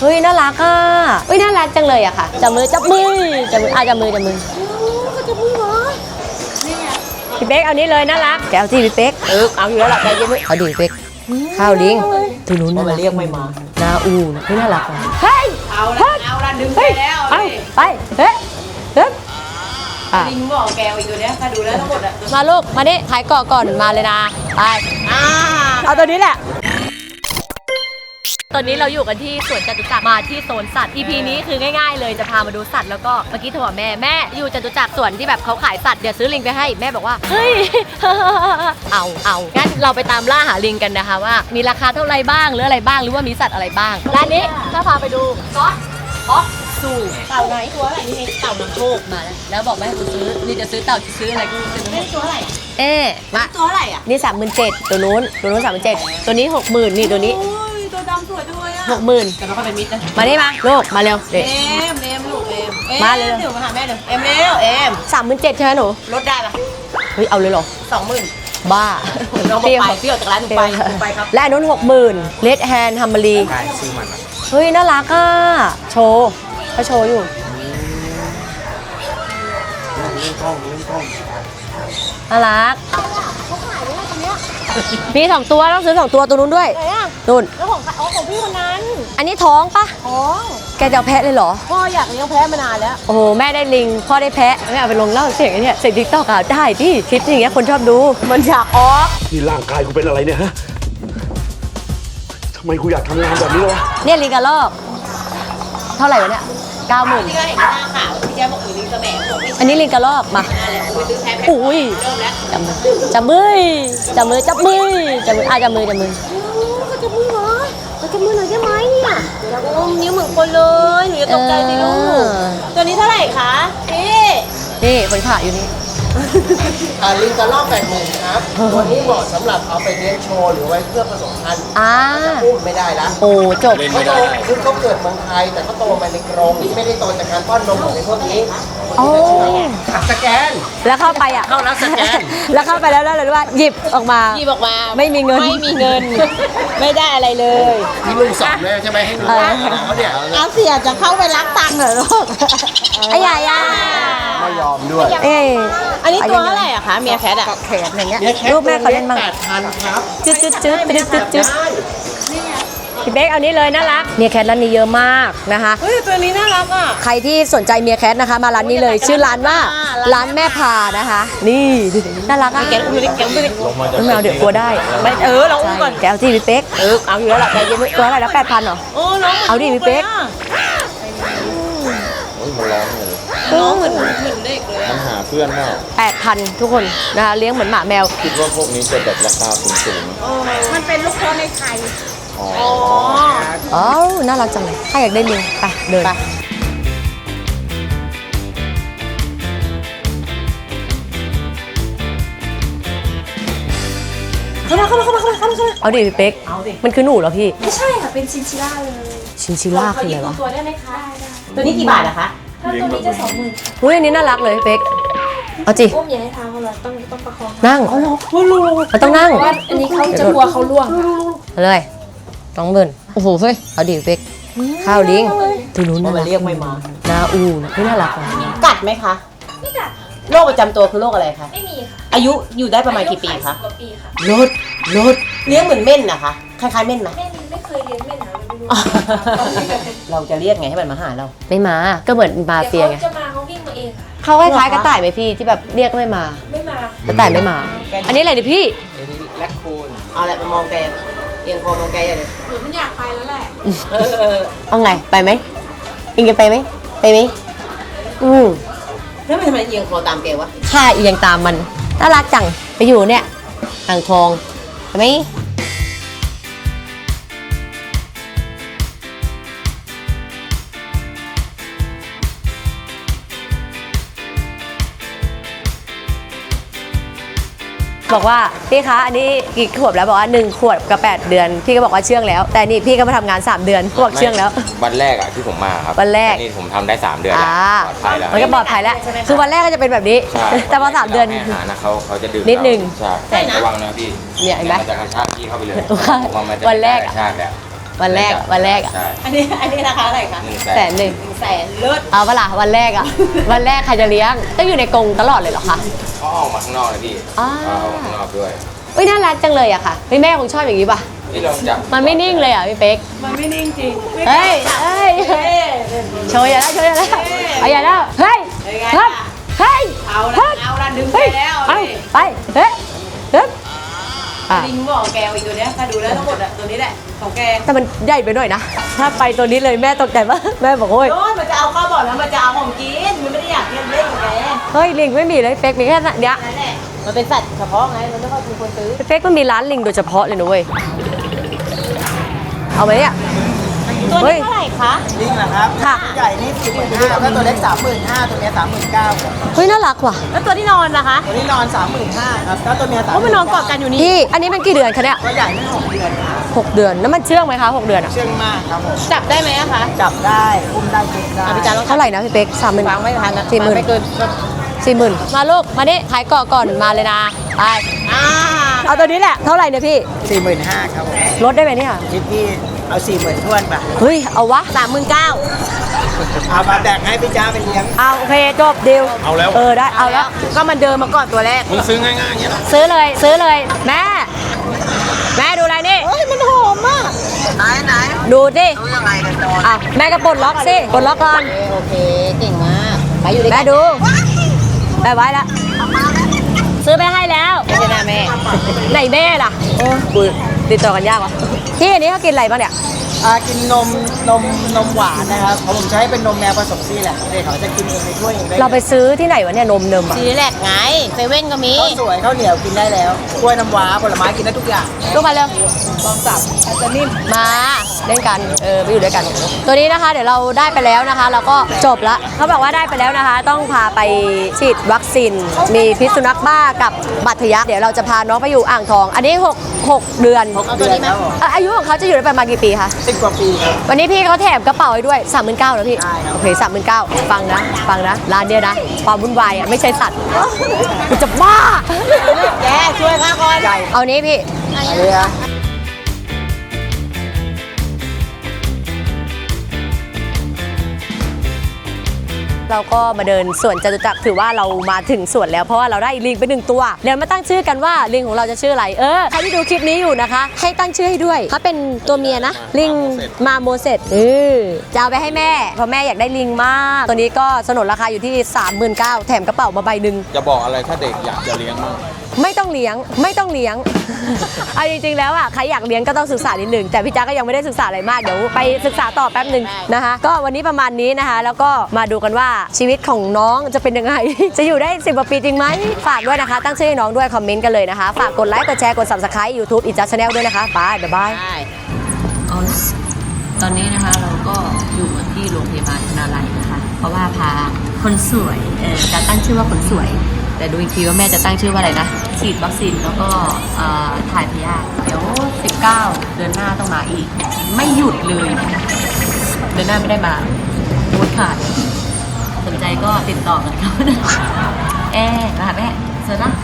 เฮ้ยน่ารักอะเฮ้ยน่ารักจังเลยอะค่ะจับมือจับมือจับมืออะจับมือจับมือพี่เป๊กเอานี้เลยน่ารักแกเอาที่พี่เป๊กเออเอาอยู่แล้วล่ะใจเย็นไว้เอาดิพี่เป๊กข้าวลิงตัวนู้นเพน่าราะมัรันกเรียกไม่มานาอูนะเฮ้ยน่ารักว่ะเฮ้ยเอาละเอาละดึงไปแล้วเอาไปเฮ้ยเฮ้ยอะลิงบอกแกวอีกตัวเนี้ยถ้าดูแล้วทั้งหมดอะมาลูกมานี่ขายเกาะก่อนมาเลยนะไปอ่าเอาตัวนี้แหละ ตอนนี้เราอยู่กันที่สวนจตุจักรมาที่โซนสัตว์ EP นี้คือง่ายๆ เลยจะพามาดูสัตว์แล้วก็เมื่อกี้โทรหาแม่แม่อยู่จตุจักรสวนที่แบบเขาขายสัตว์เดี๋ยวซื้อลิงไปให้แม่บอกว่าเฮ้ย เอาเอางั้นเราไปตามล่าหาลิงกันนะคะว่า มีราคาเท่าไหร่บ้างหรืออะไรบ้างหรือว่ามีสัตว์อะไรบ้างร้านนี้ถ้าพาไปดูก็ออฟซูเต่าไหนตัวอะไรนี่เองเต่านำโชคมาแล้วแล้วบอกแม่ให้กูซื้อนี่จะซื้อเต่าจะซื้ออะไรกูซื้อนี่ตัวอะไรอะเอ๊ะมาตัวอะไรอะนี่สามหมื่นเจ็ดตัวนู้นตัวนู้นสามหมื่นเจ็ดตัวนี้หกหมื่นนี่ตัวนี้โอ้ยตัว ดำสวยด้วยอะหกหมื่นแต่เราก็เป็นมิตรนะมานี่มาลูกมาเร็วเด็ก เอ็มเอ็มลูกเอ็มอ็มาเลย เดี๋ยวมาหาแม่เดี๋ยวเอ็มเร็วเอ็มสามหมื่นเจ็ดใช่ไหมหนูลดได้ปะเฮ้ยเอาเลยเหรอสองหมื่นบ้าน้องบอกไปเที่ยวจากร้านหนูไปหนูไปครับและอันนู้นหกหมื่นเลดแฮนฮัมเบอรีใช่ซื้อมันอะเฮ้ยน่ารักอะโชว์เขาโชว์อยู่เล่นกล้องเล่นกล้องน่ารักมีสองตัวต้องซื้อสองตัวตัวนู้นด้วย ไหนอะ นู่น แล้วของอ๋อของพี่คนนั้นอันนี้ท้องปะอ๋อแกจะเอาแพะเลยเหรอ พ่ออยากเลี้ยงแพ้มานานแล้ว โอ้โห แม่ได้ลิง พ่อได้แพะไม่เอาไปลงเล่าเสียงไอ้เนี่ยเสียงทิกตอกอะได้ดิคลิปอย่างเงี้ยคนชอบดู มันอยากออก นี่ร่างกายกูเป็นอะไรเนี่ยฮะทำไมกูอยากทำงานแบบนี้วะเนี่ยลิงกระรอก เท่าไหร่วะเนี่ยเก้าหมื่นพี่ก็เห็นหน้าขาวพี่แจ๊บอกอยู่ลิงกระแหม่บอกไม่อันนี้ลิงกระรอกมาใช่แล้วไปซื้อแพ้แพ้อุ้ย เริ่มแล้วจับมือจับมือจับมือจับมือจับมืออะจับมือจับมือ มือหน่อยได้ไหมเนี่ยอยากอมนิ้วเหมือนคนเลยหนูจะตกใจสิลูกตัวนี้เท่าไหร่คะพี่นี่คนขายอยู่นี่ อ่าลิงกระรอกแปดหมื่นครับตัวนี้เหมาะสำหรับเอาไปเลี้ยงโชว์หรือไว้เพื่อผสมพันธุ์อ่า อุ้มไม่ได้ละโอ้จบเขาโตคือเขาเกิดเมืองไทย แต่เขาโตมาในกรงไม่ได้โตจากการป้อนนมของในพวกนี้โอ้ อะสแกน แล้วเข้าไปอะเข้าแล้วสแกน แล้วเข้าไปแล้วแล้วเลยว่าหยิบออกมา หยิบออกมาไม่มีเงิน ไม่มีเงิน ไม่ได้อะไรเลย ที่ลุงสอนเลยใช่ไหมให้ลุงเออสอนเขาเนี่ยเอาเสียจะเข้าไปรักตังค์เหรอลูกไอ้ยายาไม่ยอมด้วย เอ้ย อันนี้ตัวเท่าไหร่อะคะเมียแคทอะแขนอย่างเงี้ยรูปแม่เขาเล่นบ้างแปดพันครับจุดจุดจุดจุดจุดจุดได้พี่เบ๊กเอานี้เลยน่ารัก เมียแคทร้านนี้เยอะมากนะคะเฮ้ยตัวนี้น่ารักอะใครที่สนใจเมียแคทนะคะ มาร้านนี้เลย ชื่อร้านว่าร้านแม่พานะคะ นี่ดูดิน่ารักอะแกอุ้มดิแกอุ้มดิไม่เอาเดี๋ยวกลัวได้ไม่เออเราอุ้มก่อนแกเอาที่พี่เป๊กเออเอาอยู่แล้วล่ะใจเย็นไว้ตัวอะไรนะแปดพันเหรอโอ้น้องเอาดิพี่เป๊กโอ้ยมันร้องเลย น้องเหมือนเหมือนเด็กเลยมันหาเพื่อนเปล่าแปดพันทุกคนนะคะเลี้ยงเหมือนหมาแมว คิดว่าพวกนี้จะแบบราคาสูงสูงมันเป็นลูกคอในไข่ๆอ๋ออ๋ออ๋อ น่ารักจังเลย ถ้าอยากได้ลิงไปเดินไปเข้ามาเข้ามาเข้ามาเข้ามาเข้ามาเข้ามาเอาดิพี่เป๊กเอาดิมันคือหนูเหรอพี่ ไม่ใช่ค่ะเป็นชินชิล่าเลย ชินชิล่าคืออะไรวะ ตัวได้ไหมคะ ตัวนี้กี่บาทอะคะ ถ้าตัวนี้จะสองหมื่นอุ้ยอันนี้น่ารักเลยพี่เป๊กเอาจิอุ้มอย่าให้เท้าเขาเลยต้องต้องประคองนั่งมันต้องนั่งเพราะว่าอันนี้เขาจะกลัวเขาล่วงค่ะเอาเลยสองหมื่นโอ้โหเฮ้ยเอาดิพี่เป๊กข้าวลิงตัวนู้นเพน่าราะมัรันกเรียกไม่มานาอูนะไม่น่ารักว่ะกัดไหมคะไม่กัดโรคประจำตัวคือโรคอะไรคะไม่มีค่ะอายุอยู่ได้ประมาณกี่ปีคะอายุขายสิบกว่าปีค่ะรถรถเลี้ยงเหมือนเม่นนะคะคล้ายๆเม่นไหมแม่ไม่เคยเลี้ยงแม่หนาว เลยไม่รู้เราจะเรียกไงให้มันมาหาเรา ไม่มา ก็เหมือนมาเฟียเดี๋ยวไงเขาจะมาเขาวิ่งมาเองค่ะเขาคล้ายๆกระต่ายไหมพี่ที่แบบเรียกไม่มา ไม่มากระต่ายไม่มา อันนี้อะไรดิพี่เอาละมามองแกเอียงคอมองแกอย่างนี้หนูมันอยากไปแล้วแหละเออเออเอาไงไปไหมอิงจะไปไหมไปไหมอืมแล้วมันทำไมเอียงคอตามแกวะข้าเอียงตามมันน่ารักจังไปอยู่เนี่ยอ่างทองไปไหม บอกว่าพี่คะอันนี้กี่ขวบแล้วบอกว่าหนึ่งขวบกับ 8 เดือน พี่ก็บอกว่าเชื่องแล้ว แต่นี่พี่ก็มาทำงาน 3 เดือนบอกเชื่องแล้ว วันแรกอะที่ผมมาครับวันแรกนี่ผมทำได้ 3 เดือนแล้วอ่า ปลอดภัยแล้วมันก็ปลอดภัยแล้วคือวันแรกก็จะเป็นแบบนี้ ใช่แต่พอสามเดือน ให้อาหารนะเขาเขาจะดื่มนิดนึงใช่ระวังนะพี่เนี่ยเห็นไหมมันจะกระชากพี่เข้าไปเลยว่าผมว่ามันจะวันแรกอะ กระชากแบบ วันแรกวันแรกอะใช่อันนี้อันนี้ราคาเท่าไหร่คะหนึ่งแสแสนนหนึ่งแสนเลิศเอาเปะล่าวันแรกอะ วันแรกใครจะเลี้ยงต้องอยู่ในกรงตลอดเลยเหรอคะ เขาออกมาข้างนอกเลยพี่อ่า เขาออกมาข้างนอกด้วยเฮ้ยน่ารักจังเลยอะค่ะเฮ้ยแม่คงชอบอย่างนี้ป่ะที่เราจับมันไม่นิ่งเลยอะพี่เป๊ก มันไม่นิ่งจริงเฮ้ยเฮ้ย เฮ้ย โชว์อย่าแล้วโชว์อย่าแล้วเอาอย่าแล้ว เฮ้ยเป็นไงเฮ้ยล่ะเฮ้ยเอาละฮ้ยเอาละดึงไปเฮ้ยแล้วเอานี่ไป เฮ้ยเฮ้ย อะ ลิงบอกแกวอีกตัวเนี้ยถ้าดูแล้วทั้งหมดอะตัวนี้แหละของแกแต่มันใหญ่ไปหน่อยนะ ถ้าไปตัวนี้เลยแม่ตกใจปะแม่บอกโอ้ยโอ้ยมันจะเอาเข้าบ่อนแล้วมันจะเอาของกินมันไม่ได้อยากเล่นเล่นกับแกเฮ้ยลิงไม่มีเลยเป๊กมีแค่นั้นเนี้ยนั่นแหละมันเป็นสัตว์เฉพาะไงมันไม่ค่อยมีคนซื้อเป๊กมันมีร้านลิงโดยเฉพาะเลยนะเว้ย เอาไหมเนี่ย ตัวเฮ้ย นี้เท่าไหร่ คะ ลิงเหรอครับค่ะใหญ่นี่สี่หมื่นห้าถ้าตัวเล็กสามหมื่นห้าตัวเมียสามหมื่นเก้าเฮ้ยน่ารักว่ะแล้วตัวที่นอนนะคะตัวนี้นอนสามหมื่นห้าครับถ้าตัวเมียสามโอ้มันนอนกอดกันอยู่นี่พี่อันนี้มันกี่เดือนคะเนี่ยตัวใหญ่นี่หกเดือนครับหกเดือนแล้วมันเชื่องไหมคะหกเดือนอะเชื่องมากครับผมจับได้ไหมอะคะจับได้อุ้มได้จุกได้อะพี่จ๋าลองเท่าไหร่นะพี่เป๊กสามหมื่นวางไม่ทันนะสี่หมื่นไม่เกินสี่หมื่นมาลูกมานี่ขายเกาะก่อนมาเลยนะไปอ่าเอาตัวนี้แหละเท่าไหร่เนี่ยพี่สี่หมื่นห้าครับผมลดได้ไหมเนี่ยคิดพี่ เอาสี่หมื่นทวนไปเฮ้ย เอาวะสามหมื่นเก้าเอามาแบ่งให้พี่จ้าไปเลี้ยงเอาโอเคจบดีลเอาแล้ว เออได้เอาแล้ว ก็มันเดินมาก่อนตัวแรก มึงซื้อง่ายๆอย่างเงี้ยเหรอซื้อเลยซื้อเลย แม่ แม่ดูอะไรนี่เฮ้ยมันหอมมากไหนไหนดูสิรู้ยังไงกันตอนอะแม่ก็ปลดล็อกสิปลดล็อกก่อนโอเคเก่งมากไปอยู่ด้วยแม่กันดูแม่ไว้แล้วซื้อไปให้แล้วไม่ใช่หน้าแม่ไหนแม่ล่ะโอ้กู ติดต่อกันยากวะที่อันนี้เขากินอะไรบ้างเนี่ย อ่ากินนมนมนมหวานนะครับของผมใช้เป็นนมแมวผสมซี่แหละเด็กเขาจะกินเองในถ้วยเองได้เราไปซื้อที่ไหนวะเนี่ยนมเนมอะซีแลกไงเซเว่นก็มีข้าวสวยข้าวเหนียวกินได้แล้วกล้วยน้ำว้าผลไม้กินได้ทุกอย่างลูกมาเร็วลองจับอาจจะนิ่มมาเล่นกันเออไปอยู่ด้วยกัน ตัวนี้นะคะ เดี๋ยวเราได้ไปแล้วนะคะ เราก็จบละเขาบอกว่าได้ไปแล้วนะคะ ต้องพาไปฉีดวัคซีนมีพิษสุนัขบ้ากับบัตรทะยักเดี๋ยวเราจะพาน้องไปอยู่อ่างทอง อันนี้ 6 6 เดือนเอาตัวนี้ไหมอะอายุของเขาจะอยู่ได้ประมาณกี่ปีคะสิบกว่าปีครับ วันนี้พี่เขาแถมกระเป๋าให้ด้วย 3 9 0 0 0นะพี่ได้ครับ โอเค 3 9 0 0 0ฟังนะ ฟังนะ ร้านเนี้ยนะ ความวุ่นวายอะ ไม่ใช่สัตว์กูจะบ้า แกช่วยข้าก่อนใหญ่เอานี้พี่ อันนี้นะ เราก็มาเดินสวนจตุจักรถือว่าเรามาถึงสวนแล้วเพราะว่าเราได้ลิงไปหนึ่งตัวเดี๋ยวมาตั้งชื่อกันว่าลิงของเราจะชื่ออะไรเออใครที่ดูคลิปนี้อยู่นะคะ ให้ตั้งชื่อให้ด้วยเขาเป็นตัวเมียนะ ลิงมาโมเสสเออจะเอาไปให้แม่เพราะแม่อยากได้ลิงมาก ตัวนี้ก็สนนราคาอยู่ที่ 39,000แถมกระเป๋ามาใบหนึ่งจะบอกอะไรถ้าเด็กอยากจะเลี้ยงมั่ง ไม่ต้องเลี้ยงไม่ต้องเลี้ยงเอาจริงๆแล้วอะใครอยากเลี้ยงก็ต้องศึกษานิดหนึ่งแต่พี่จ๊าก็ยังไม่ได้ศึกษาอะไรมากเดี๋ยวไปศึกษาต่อแป๊บหนึ่งนะคะ ก็วันนี้ประมาณนี้นะคะ แล้วก็มาดูกันว่าชีวิตของน้องจะเป็นยังไง จะอยู่ได้10กว่าปีจริงไหมฝากด้วยนะคะ ตั้งชื่อให้น้องด้วยคอมเมนต์กันเลยนะคะ ฝากกดไลค์กดแชร์กด subscribe YouTube อีจัสชาแนลด้วยนะคะบายบ๊ายบายเอาละตอนนี้นะคะเราก็อยู่ที่โรงพยาบาลพนาลัยนะคะ เพราะว่าพาคนสวยเออจะตั้งชื่อว่าคนสวย แต่ดูอีกทีว่าแม่จะตั้งชื่อว่าอะไรนะ ฉีดวัคซีนแล้วก็เอ่อถ่ายพยาธิเดี๋ยว 19 เดือนหน้าต้องมาอีก ไม่หยุดเลย เดือนหน้าไม่ได้มาโูดขาดสนใจก็ติดต่อกันเขานะแอร์มาหาแม่สวยนะสวยนะ